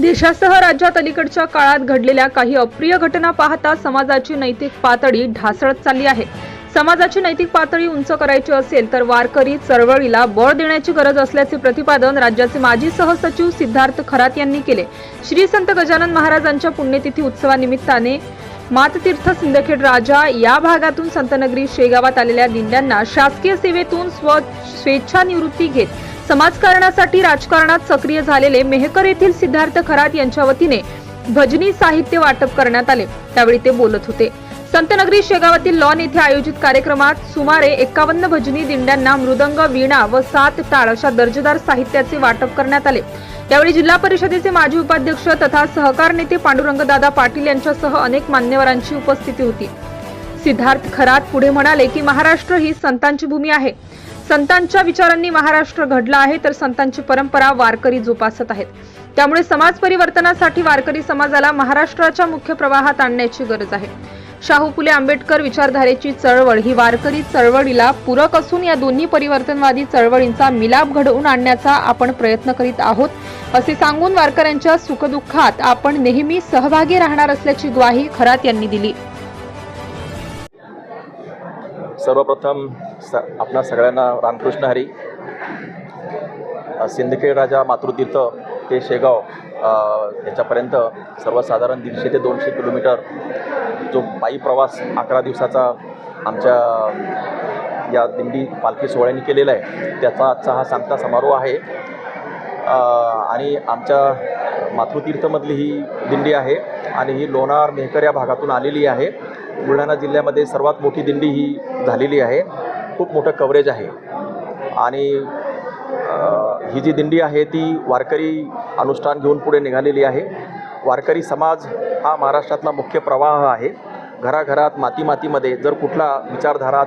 देशासह राज्यात अलीकडच्या काळात घडलेल्या काही अप्रिय घटना पाहता समाजाची नैतिक पातळी ढासळत चालली आहे. समाजाची नैतिक पातळी उंच करायची असेल तर वारकरी चळवळीला बळ देण्याची गरज असल्याचे प्रतिपादन राज्याचे माजी सहसचिव सिद्धार्थ खरात यांनी केले. श्री संत गजानन महाराजांच्या पुण्यतिथी उत्सवानिमित्ताने माततीर्थ सिंदखेड राजा या भागातून संतनगरी शेगावात आलेल्या दिंड्यांना शासकीय सेवेतून स्व स्वेच्छानिवृत्ती घेत समाजकारणासाठी राजकारणात सक्रिय झालेले मेहकर येथील सिद्धार्थ खरात यांच्या वतीने भजनी साहित्य वाटप करण्यात आले. त्यावेळी ते बोलत होते. संतनगरी शेगावातील लॉन येथे आयोजित कार्यक्रमात सुमारे एकावन्न भजनी दिंड्यांना मृदंग वीणा व सात टाळ अशा दर्जेदार साहित्याचे वाटप करण्यात आले. यावेळी जिल्हा परिषदेचे माजी उपाध्यक्ष तथा सहकार नेते पांडुरंगदादा पाटील यांच्यासह अनेक मान्यवरांची उपस्थिती होती. सिद्धार्थ खरात पुढे म्हणाले की महाराष्ट्र ही संतांची भूमी आहे. संतांच्या विचारांनी महाराष्ट्र घडला आहे तर संतांची परंपरा वारकरी जोपासत आहेत. त्यामुळे समाज परिवर्तनासाठी वारकरी समाजाला महाराष्ट्राच्या मुख्य प्रवाहात आणण्याची गरज आहे. शाहू फुले आंबेडकर विचारधारेची चळवळ ही वारकरी चळवळीला पूरक असून या दोन्ही परिवर्तनवादी चळवळींचा मिलाप घडवून आणण्याचा आपण प्रयत्न करीत आहोत. असे सांगून वारकऱ्यांच्या सुखदुःखात आपण नेहमी सहभागी राहणार असल्याची ग्वाही खरात यांनी दिली. सर्वप्रथम स आपणा सगळ्यांना रामकृष्ण हरी सिंदखेड राजा मातृतीर्थ ते शेगाव याच्यापर्यंत सर्वसाधारण दीडशे ते दोनशे किलोमीटर जो पायी प्रवास अकरा दिवसाचा आमच्या या दिंडी पालखी सोहळ्याने केलेला आहे त्याचा आजचा हा सांगता समारोह आहे. आणि आमच्या मातृतीर्थमधली ही दिंडी आहे आणि ही लोणार मेहकर या भागातून आलेली आहे. बुलढाणा जिल्ह्यामध्ये सर्वात मोठी दिंडी ही झालेली आहे. खूप मोठं कव्हरेज आहे. आणि ही जी दिंडी आहे ती वारकरी अनुष्ठान घेऊन पुढे निघालेली आहे. वारकरी समाज हा महाराष्ट्रातला मुख्य प्रवाह आहे. घराघरात माती मातीमध्ये जर कुठला विचारधारा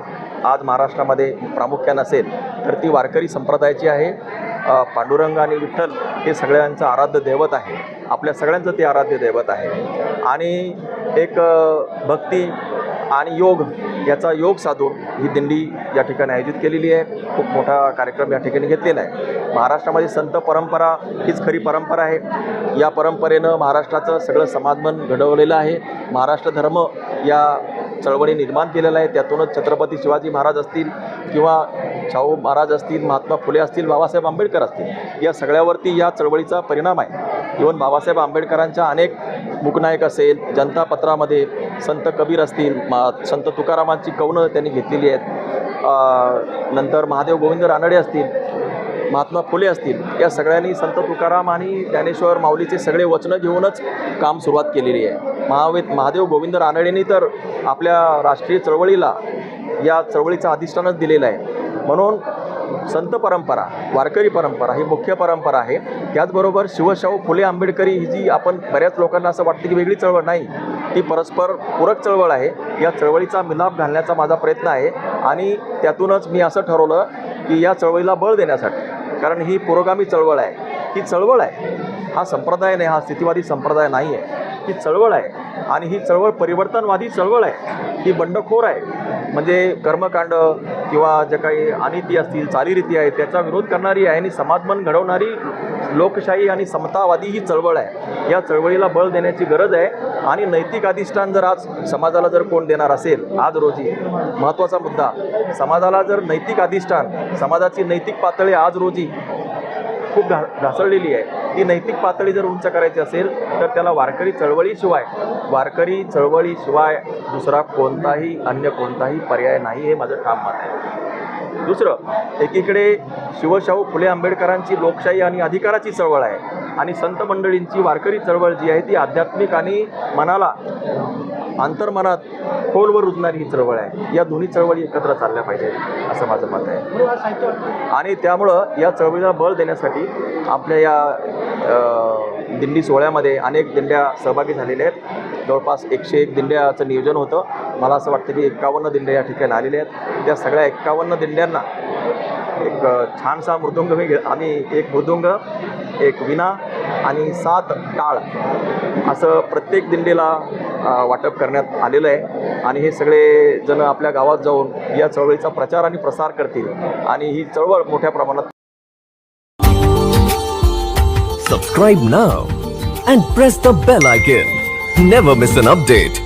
आज महाराष्ट्रामध्ये प्रामुख्यानं असेल तर ती वारकरी संप्रदायाची आहे. पांडुरंग आणि विठ्ठल हे सगळ्यांचं आराध्य दैवत आहे. आपल्या सगळ्यांचं ते आराध्य दैवत आहे. आणि एक भक्ती आणि योग याचा योग साधून ही दिंडी या ठिकाणी आयोजित केलेली आहे. खूप मोठा कार्यक्रम या ठिकाणी घेतलेला आहे. महाराष्ट्रामध्ये संत परंपरा हीच खरी परंपरा आहे. या परंपरेनं महाराष्ट्राचं सगळं समाजमन घडवलेलं आहे. महाराष्ट्र धर्म या चळवळी निर्माण केलेला आहे. त्यातूनच छत्रपती शिवाजी महाराज असतील किंवा शाहू महाराज असतील महात्मा फुले असतील बाबासाहेब आंबेडकर असतील या सगळ्यावरती या चळवळीचा परिणाम आहे. इवन बाबासाहेब आंबेडकरांच्या अनेक मुकनायक असेल जनता पत्रामध्ये संत कबीर असतील मा संत तुकारामांची कवनं त्यांनी घेतलेली आहेत. नंतर महादेव गोविंद रानडे असतील महात्मा फुले असतील या सगळ्यांनी संत तुकाराम आणि ज्ञानेश्वर माऊलीचे सगळे वचनं घेऊनच काम सुरुवात केलेली आहे. महावे महादेव गोविंद रानडेंनी तर आपल्या राष्ट्रीय चळवळीला या चळवळीचा अधिष्ठानच दिलेलं आहे. म्हणून संत परंपरा वारकरी परंपरा ही मुख्य परंपरा आहे. त्याचबरोबर शिवशाहू फुले आंबेडकरी ही जी आपण बऱ्याच लोकांना असं वाटतं की वेगळी चळवळ नाही ती परस्पर पूरक चळवळ आहे. या चळवळीचा मिलाप घालण्याचा माझा प्रयत्न आहे आणि त्यातूनच मी असं ठरवलं की या चळवळीला बळ देण्यासाठी कारण ही पुरोगामी चळवळ आहे. ही चळवळ आहे. हा संप्रदाय नाही हा स्थितीवादी संप्रदाय नाही आहे ही चळवळ आहे आणि ही चळवळ परिवर्तनवादी चळवळ आहे. ही बंडखोर आहे. म्हणजे कर्मकांड किंवा जे काही अनिती असतील चालीरीती आहेत त्याचा विरोध करणारी आहे आणि समाजमन घडवणारी लोकशाही आणि समतावादी ही चळवळ आहे. या चळवळीला बळ देण्याची गरज आहे आणि नैतिक अधिष्ठान जर आज समाजाला जर कोण देणार असेल आज रोजी महत्त्वाचा मुद्दा समाजाला जर नैतिक अधिष्ठान समाजाची नैतिक पातळी आज रोजी खूप घा घासळलेली आहे. ती नैतिक पातळी जर उंच करायची असेल तर त्याला वारकरी चळवळीशिवाय वारकरी चळवळीशिवाय दुसरा कोणताही अन्य कोणताही पर्याय नाही हे माझं ठाम मत आहे. दुसरं एकीकडे शिवशाहू फुले आंबेडकरांची लोकशाही आणि अधिकाराची चळवळ आहे आणि संत मंडळींची वारकरी चळवळ जी आहे ती आध्यात्मिक आणि मनाला अंतर्मनात खोलवर रुजणारी ही चळवळ आहे. या दोन्ही चळवळी एकत्र चालल्या पाहिजेत असं माझं मत आहे. आणि त्यामुळं या चळवळीला बळ देण्यासाठी आपल्या या दिंडी सोहळ्यामध्ये अनेक दिंड्या सहभागी झालेल्या आहेत. जवळपास एकशे एक दिंड्याचं नियोजन होतं. मला असं वाटतं की एक्कावन्न दिंड्या या ठिकाणी आलेल्या आहेत. त्या सगळ्या एक्कावन्न दिंड्यांना एक छानसा मृदुंग मी आम्ही एक मृदुंग एक विना आणि सात टाळ असं प्रत्येक दिंडीला वाटप करण्यात आलेलं आहे. आणि हे सगळे जण आपल्या गावात जाऊन या चळवळीचा प्रचार आणि प्रसार करतील. आणि ही चळवळ मोठ्या प्रमाणात subscribe now and press the bell icon never miss an update